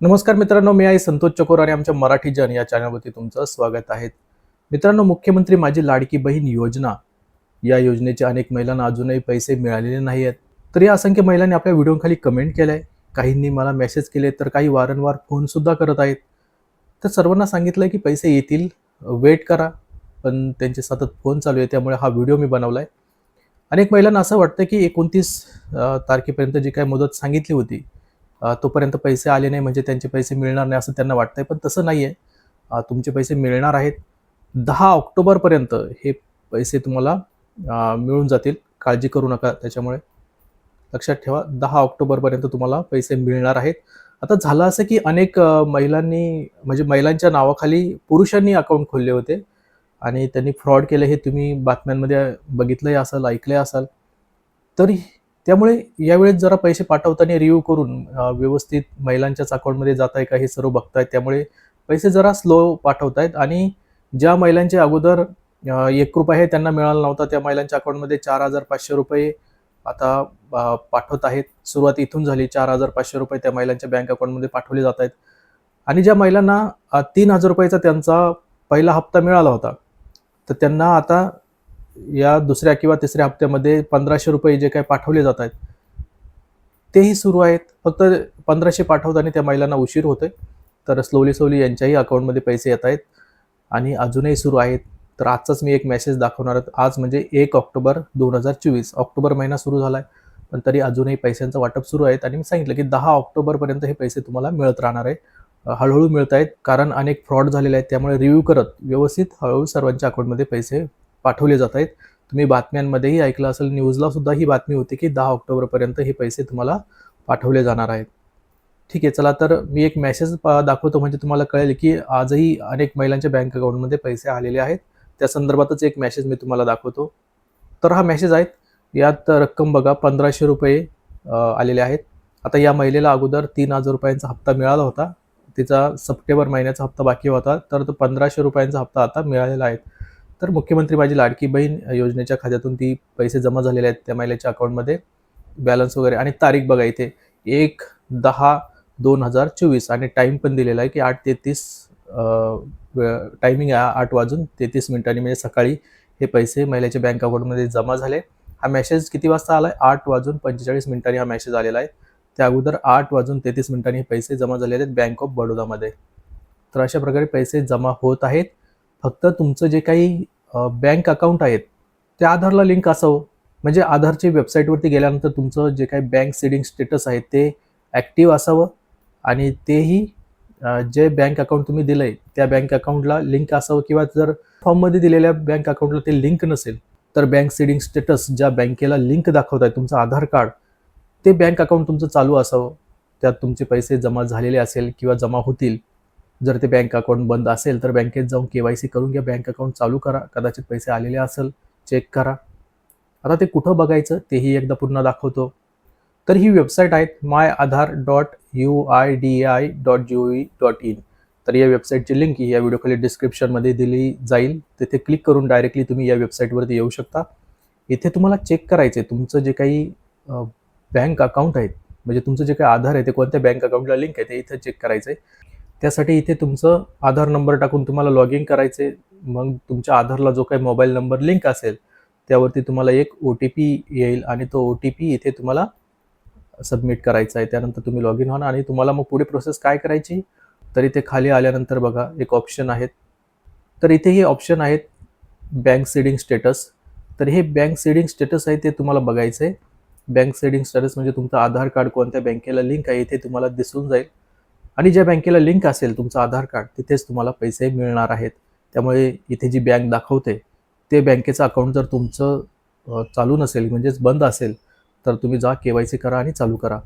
नमस्कार मित्रांनो मी आहे संतोष चकोर आणि आमच्या मराठी जन या चॅनलवरती तुमचं स्वागत आहे. मित्रांनो मुख्यमंत्री माझी लाडकी बहीण योजना. या योजनेचे अनेक महिलांना अजूनही पैसे मिळालेले नाही आहेत तर या असंख्य महिलांनी आपल्या व्हिडिओखाली कमेंट केलं आहे काहींनी मला मेसेज केले तर काही वारंवार फोनसुद्धा करत आहेत. तर सर्वांना सांगितलं आहे की पैसे येतील वेट करा. पण त्यांचे सतत फोन चालू आहे त्यामुळे हा व्हिडिओ मी बनवला आहे अनेक महिलांना असं वाटतं की एकोणतीस तारखेपर्यंत जी काही मुदत सांगितली होती तोपर्यंत पैसे आले नाही म्हणजे त्यांचे पैसे मिळणार नाही असं त्यांना वाटतंय पण तसं नाही आहे तुमचे पैसे मिळणार आहेत. दहा ऑक्टोबरपर्यंत हे पैसे तुम्हाला मिळून जातील. काळजी करू नका त्याच्यामुळे. लक्षात ठेवा दहा ऑक्टोबरपर्यंत तुम्हाला पैसे मिळणार आहेत. आता झालं असं की अनेक महिलांनी म्हणजे महिलांच्या नावाखाली पुरुषांनी अकाउंट खोलले होते. आणि त्यांनी फ्रॉड केले हे तुम्ही बातम्यांमध्ये बघितलंही असाल ऐकलंही असाल. तरी त्यामुळे यावेळेस जरा पैसे पाठवताना रिव्ह्यू करून व्यवस्थित महिलांच्याच अकाउंटमध्ये जात आहे का हे सर्व बघतायत. त्यामुळे पैसे जरा स्लो पाठवतायत आणि ज्या महिलांचे अगोदर एक रुपये हे त्यांना मिळाला नव्हता त्या महिलांच्या अकाउंटमध्ये चार हजार पाचशे रुपये आता पाठवत आहेत. सुरुवात इथून झाली चार हजार पाचशे रुपये त्या महिलांच्या बँक अकाउंटमध्ये पाठवले जात आहेत आणि ज्या महिलांना तीन हजार रुपयाचा त्यांचा पहिला हप्ता मिळाला होता तर त्यांना आता या दुसऱ्या किंवा तिसऱ्या हप्त्यामध्ये पंधराशे रुपये जे काही पाठवले जात आहेत तेही सुरू आहेत. फक्त पंधराशे पाठवताना त्या महिलांना उशीर होतोय. तर स्लोली स्लोली यांच्याही अकाउंटमध्ये पैसे येत आहेत आणि अजूनही सुरू आहेत. तर आजचाच मी एक मेसेज दाखवणार आज म्हणजे एक ऑक्टोबर दोन हजार चोवीस ऑक्टोबर महिना सुरू झाला आहे पण तरी अजूनही पैशांचं वाटप सुरू आहेत आणि मी सांगितलं की दहा ऑक्टोबरपर्यंत हे पैसे तुम्हाला मिळत राहणार आहे. हळूहळू मिळत आहेत. कारण अनेक फ्रॉड झालेले आहेत. त्यामुळे रिव्ह्यू करत व्यवस्थित हळूहळू सर्वांच्या अकाउंटमध्ये पैसे पाठवले जात आहेत. तुम्ही बातम्यांमध्येही ऐकलं असेल न्यूजला सुद्धा ही बातमी होती की दहा ऑक्टोबरपर्यंत हे पैसे तुम्हाला पाठवले जाणार आहेत. ठीक आहे चला तर मी एक मेसेज दाखवतो म्हणजे तुम्हाला कळेल की आजही अनेक महिलांच्या बँक अकाउंटमध्ये पैसे आलेले आहेत. त्या संदर्भातच एक मेसेज मी तुम्हाला दाखवतो. तर हा मेसेज आहेत यात रक्कम बघा पंधराशे रुपये आलेले आहेत. आता या महिलेला अगोदर तीन हजार रुपयांचा हप्ता मिळाला होता. तिचा सप्टेंबर महिन्याचा हप्ता बाकी होता तर तो पंधराशे रुपयांचा हप्ता आता मिळालेला आहे. तर मुख्यमंत्री माझी लाडकी बहीण योजनेच्या खात्यातून ती पैसे जमा झालेले आहेत त्या महिलेच्या अकाउंटमध्ये. बॅलन्स वगैरे आणि तारीख बघा इथे. एक दहा दोन हजार चोवीस. आणि टाईम पण दिलेला आहे की आठ तेहतीस टायमिंग आहे आठ वाजून तेहतीस मिनिटांनी. म्हणजे सकाळी हे पैसे महिलेच्या बँक अकाउंटमध्ये जमा झाले. हा मेसेज किती वाजता आला आहे आठ वाजून पंचेचाळीस मिनिटांनी हा मेसेज आलेला आहे. त्या अगोदर आठ वाजून तेहतीस मिनिटांनी हे पैसे जमा झालेले आहेत बँक ऑफ बडोदामध्ये. तर अशा प्रकारे पैसे जमा होत आहेत. फक्त तुमचं जे काही बँक अकाउंट आहेत त्या आधारला लिंक असावं. म्हणजे आधारची वेबसाईटवरती गेल्यानंतर तुमचं जे काही बँक सेडिंग स्टेटस आहे ते ॲक्टिव्ह असावं आणि तेही जे बँक अकाउंट तुम्ही दिलं आहे त्या बँक अकाउंटला लिंक असावं किंवा जर फॉर्ममध्ये दिलेल्या बँक अकाउंटला ते लिंक नसेल तर बँक सेडिंग स्टेटस ज्या बँकेला लिंक दाखवत आहे तुमचं आधार कार्ड ते बँक अकाउंट तुमचं चालू असावं. त्यात तुमचे पैसे जमा झालेले असेल किंवा जमा होतील जर ते बँक अकाउंट बंद असेल तर बँकेत जाऊन के वाय सी करून घ्या. बँक अकाउंट चालू करा. कदाचित पैसे आलेले असेल चेक करा. आता ते कुठं बघायचं? तेही एकदा पुन्हा दाखवतो. तर ही वेबसाईट आहेत my Aadhaar dot U I D A I dot G O dot तर या वेबसाईटची लिंक या व्हिडिओखाली डिस्क्रिप्शनमध्ये दिली जाईल. तिथे क्लिक करून डायरेक्टली तुम्ही या वेबसाईटवरती येऊ शकता. इथे तुम्हाला चेक करायचं आहे तुमचं जे काही बँक अकाउंट आहेत म्हणजे तुमचं जे काही आधार आहे ते कोणत्या बँक अकाउंटला लिंक आहे ते इथं चेक करायचं आहे त्यासाठी इथे तुमचं आधार नंबर टाकून तुम्हाला लॉग इन करायचे. मग तुमच्या आधारला जो काही मोबाईल नंबर लिंक असेल त्यावरती तुम्हाला एक ओ टी पी येईल आणि तो ओ टी पी इथे तुम्हाला सबमिट करायचा आहे. त्यानंतर तुम्ही लॉग इन होणार आणि तुम्हाला मग पुढे प्रोसेस काय करायची तर इथे खाली आल्यानंतर बघा एक ऑप्शन आहेत. तर इथे हे ऑप्शन आहेत बँक सीडिंग स्टेटस तर हे बँक सीडिंग स्टेटस आहे ते तुम्हाला बघायचं आहे बँक सीडिंग स्टेटस म्हणजे तुमचं आधार कार्ड कोणत्या बँकेला लिंक आहे इथे तुम्हाला दिसून जाईल. आणि ज्या बँकेला लिंक असेल तुमचं आधार कार्ड तिथेच तुम्हाला पैसे मिळणार आहेत. त्यामुळे इथे जी बँक दाखवते ते बँकेचं अकाउंट जर तुमचं चालू नसेल म्हणजेच बंद असेल तर तुम्ही जा के वाय सी करा आणि चालू करा.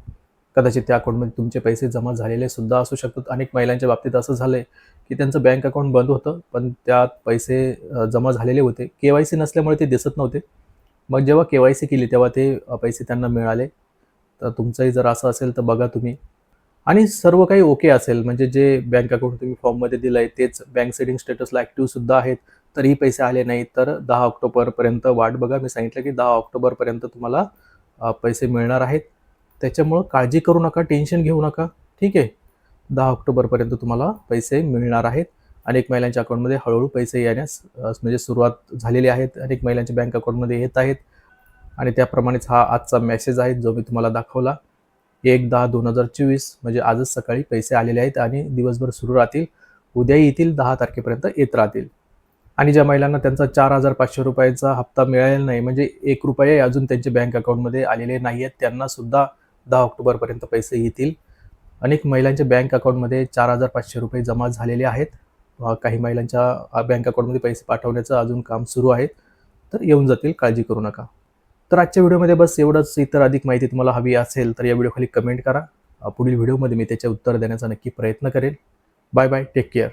कदाचित त्या अकाउंटमध्ये तुमचे पैसे जमा झालेले सुद्धा असू शकतात. अनेक महिलांच्या बाबतीत असं झालं आहे की त्यांचं बँक अकाउंट बंद होतं पण त्यात पैसे जमा झालेले होते. के वाय सी नसल्यामुळे ते दिसत नव्हते. मग जेव्हा के वाय सी केली तेव्हा ते पैसे त्यांना मिळाले. तर तुमचंही जर असं असेल तर बघा तुम्ही. आणि सर्व काही ओके असेल. म्हणजे जे बँक अकाउंट तुम्ही फॉर्ममध्ये दिलं आहे तेच बँक सेडिंग स्टेटसला ॲक्टिव्ह सुद्धा आहेत. तरीही पैसे आले नाही तर दहा ऑक्टोबरपर्यंत वाट बघा. मी सांगितलं की दहा ऑक्टोबरपर्यंत तुम्हाला पैसे मिळणार आहेत. त्याच्यामुळं काळजी करू नका टेन्शन घेऊ नका. ठीक आहे? दहा ऑक्टोबरपर्यंत तुम्हाला पैसे मिळणार आहेत. अनेक महिलांच्या अकाउंटमध्ये हळूहळू पैसे येण्यास म्हणजे सुरुवात झालेली आहेत. अनेक महिलांच्या बँक अकाउंटमध्ये येत आहेत. आणि त्याप्रमाणेच हा आजचा मेसेज आहे जो मी तुम्हाला दाखवला. एक दहा दोन हजार चोवीस म्हणजे आजच सकाळी पैसे आलेले आहेत आणि दिवसभर सुरू राहतील. उद्याही येतील दहा तारखेपर्यंत येत राहतील. आणि ज्या महिलांना त्यांचा चार हजार पाचशे रुपयाचा हप्ता मिळालेला नाही म्हणजे एक रुपये अजून त्यांच्या बँक अकाउंटमध्ये आलेले नाही आहेत त्यांना सुद्धा दहा ऑक्टोबरपर्यंत पैसे येतील. अनेक महिलांच्या बँक अकाउंटमध्ये चार हजार पाचशे रुपये जमा झालेले आहेत. काही महिलांच्या बँक अकाउंटमध्ये पैसे पाठवण्याचं अजून काम सुरू आहे. तर येऊन जातील काळजी करू नका. तर आजच्या व्हिडिओमध्ये बस एवढंच. इतर अधिक माहिती तुम्हाला हवी असेल तर या व्हिडिओखाली कमेंट करा. पुढील व्हिडिओमध्ये मी त्याचे उत्तर देण्याचा नक्की प्रयत्न करेन. Bye bye take care